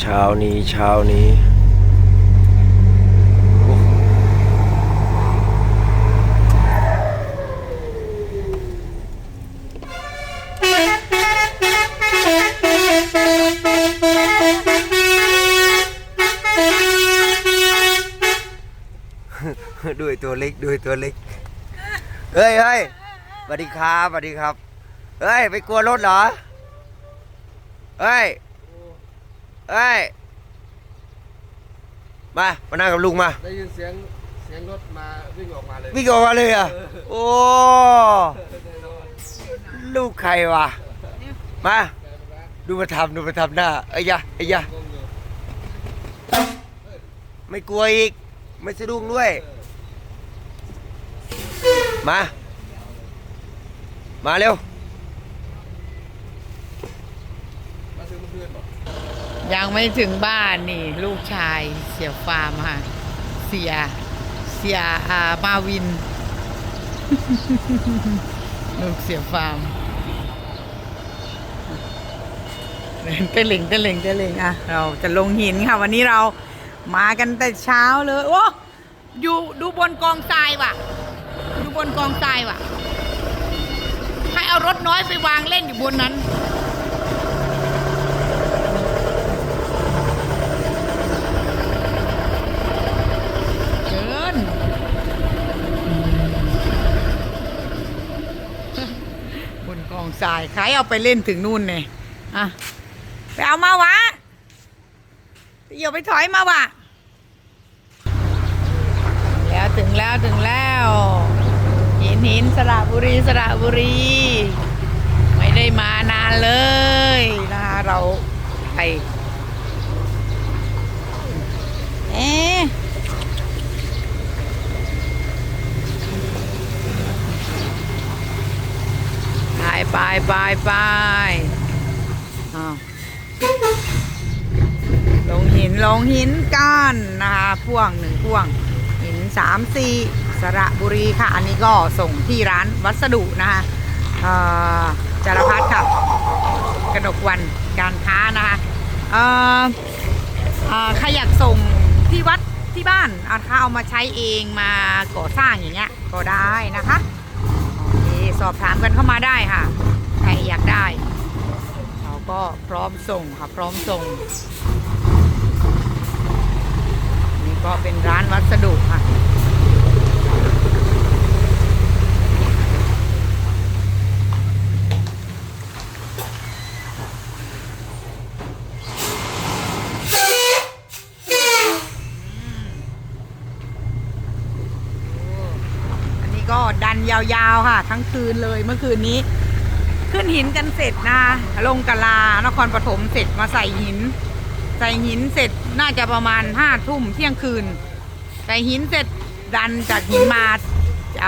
เช้านี้เช้านี้ด้วยตัวเล็กด้วยตัวเล็ก เฮ้ยเฮ้ยสวัสดีครับสวัสดีครับ เฮ้ย ไปกลัวรถเหรอ เฮ้ย เฮ้ย มา มานั่งกับลุงมา ได้ยินเสียงเสียงรถมาวิ่งออกมาเลยวิ่งออกมาเลยอะ โอ้แน่นอนลูกใครวะ มา ดูมาทำดูมาทำหน้าไอ้ยะไอ้ยะงงอยู่ไม่กลัวอีก ไม่สะดุ้งด้วย มา มาเร็ว มาซื้อเมื่อคืนบอก ยังไม่ถึงบ้านนี่ ลูกชายเสียฟาร์มค่ะ เสีย เสียอามาวิน ลูกเสียฟาร์มเตะเลิงเตะเลิงเตะเลิงอะ เราจะลงหินค่ะ วันนี้เรามากันแต่เช้าเลยโอ้อยู่ดูบนกองทรายว่ะ ดูบนกองทรายว่ะ ให้เอารถน้อยไปวางเล่นอยู่บนนั้น เกิน บนกอง ทรายใครเอาไปเล่นถึงนู่นเนี่ยอะไปเอามาวะเดี๋ยวไปถอยมาวะแล้วถึงแล้วถึงแล้วหินหินสระบุรีสระบุรี ไม่ได้มานานเลยนะคะเราไป เอ๊ะไป ไปไปไปอ้าวลงหินลงหินกันนะคะพ่วงหนึ่งพ่วง หินสามสี่สระบุรีค่ะ อันนี้ก็ส่งที่ร้านวัสดุนะคะจารพัฒค่ะกนกวันการค้านะคะใครอยากส่งที่วัดที่บ้านเอาถ้าเอามาใช้เองมาก่อสร้างอย่างเงี้ยก็ได้นะคะ โอเค สอบถามกันเข้ามาได้ค่ะ รอยากได้ เราก็พร้อมส่งค่ะพร้อมส่ง นี่ก็เป็นร้านวัสดุค่ะอันนี้ก็ดันยาวๆค่ะ ทั้งคืนเลยเมื่อคืนนี้ ขึ้นหินกันเสร็จนะ ลงกะลานครปฐมเสร็จมาใส่หิน ใส่หินเสร็จน่าจะประมาณห้าทุ่มเที่ยงคืน ใส่หินเสร็จดันจากหินมาเ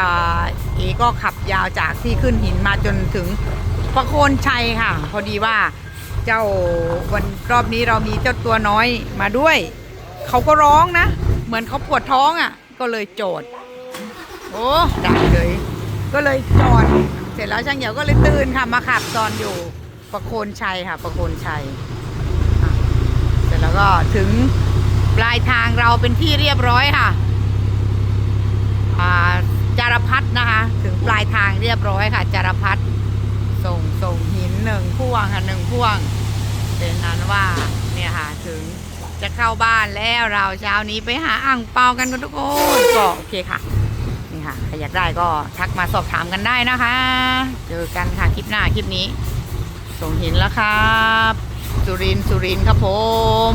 อก็ขับยาวจากที่ขึ้นหินมาจนถึงประโคนชัยค่ะ พอดีว่าเจ้าวันรอบนี้เรามีเจ้าตัวน้อยมาด้วย เขาก็ร้องนะ เหมือนเขาปวดท้องอะ ก็เลยโจทย์โอ้ได้เลย ก็เลยจอด สร็จแล้วช่างเหี่ยวก็เลยตื่นค่ะมาขับตอนอยู่ประโคนชัยค่ะ ประโคนชัยเสร็จแล้วก็ถึงปลายทางเราเป็นที่เรียบร้อยค่ะจารพัฒนะคะ ถึงปลายทางเรียบร้อยค่ะ จารพัฒส่งส่งหินหนึ่งพ่วงค่ะหนึ่งพ่วง เป็นนั้นว่าเนี่ยค่ะถึงจะเข้าบ้านแล้วเราเช้านี้ไปหาอ่างเปากันกันทุกคนก็โอเคค่ะ ค่ะใครอยากได้ก็ทักมาสอบถามกันได้นะคะ เจอกันค่ะคลิปหน้าคลิปนี้ ส่งหินแล้วครับ สุรินสุรินครับผม